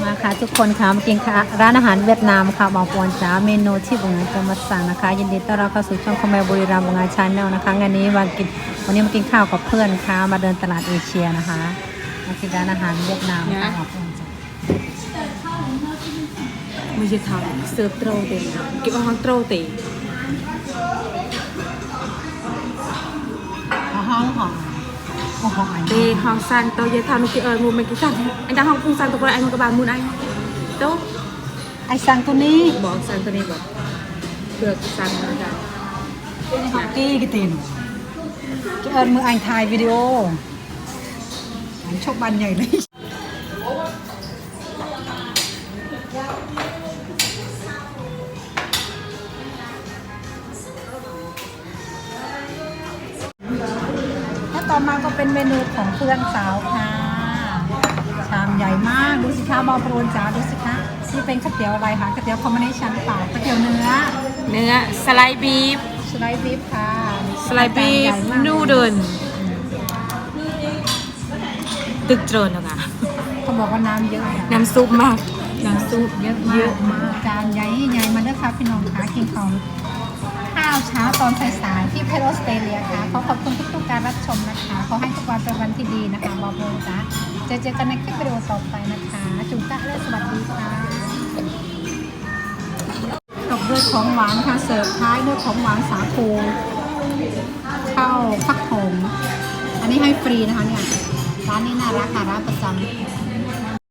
มาค่ะทุกคนค่ะมากินค่ะร้านอาหารเวียดนามค่ะบอกปวนจ้าเมนูที่บุงงานจะมาสั่งนะคะ ยินดีต้อนรับเข้าสู่ช่องคอมเมบุรีรัมย์บงงานชาแนลนะคะงานนี้มากินวันนี้มากินข้าวกับเพื่อนค่ะมาเดินตลาดเอเชียนะคะมากินร้านอาหารเวียดนามค่ะบอกปวนจ้ามือจะทำเสิร์ฟโตรเตะเกิบอาหารโตรเตะ Tê hòn sàn tôi dây thao nó kia ơi mua mình cái sàn Anh đang không cung sàn tôi quay anh một cái bàn muôn anh Tốt Anh sàn tôi đi Bỏ sàn tôi đi bỏ Được sàn tôi đi Học kia cái tiền Cái ơn mưa anh thai video Anh chốc bàn nhảy lấy ตีนจะเอิญมืออ่านถ่ายวิดีโออ่านชกบันใหญ่เลยและต่อมาก็เป็นเมนูของเพื่อนสาวค่ะ ชามใหญ่มาก ดูสิคะบอลโปรนจ๋าดูสิคะนี่เป็นก๋วยเตี๋ยวอะไรคะก๋วยเตี๋ยวคอมบิเนชันหรือเปล่าก๋วยเตี๋ยวเนื้อ เนื้อสไลด์บีฟสไลด์บีฟค่ะสไลด์บีฟจานใหญ่มากนูเดิลตึกเจริญนะคะเขาบอกว่าน้ำเยอะน้ำซุปมากน้ำซุปเยอะมากมากจานใหญ่ใหญ่มาเด้อค่ะพี่น้องคะกินของ ข้าเช้าตอนสายๆที่เพรสเตเลียค่ะ ขอขอบคุณทุกๆการรับชมนะคะ ขอให้ทุกวันเป็นวันที่ดีนะคะบอโบจ้าจะเจอกันในคลิปวิดีโอต่อไปนะคะ จุ๊กะและสวัสดีค่ะตบด้วยของหวานค่ะ เสิร์ฟท้ายด้วยของหวานสาคูข้าวฟักทองอันนี้ให้ฟรีนะคะเนี่ย ร้านนี้น่ารักค่ะร้านประจำ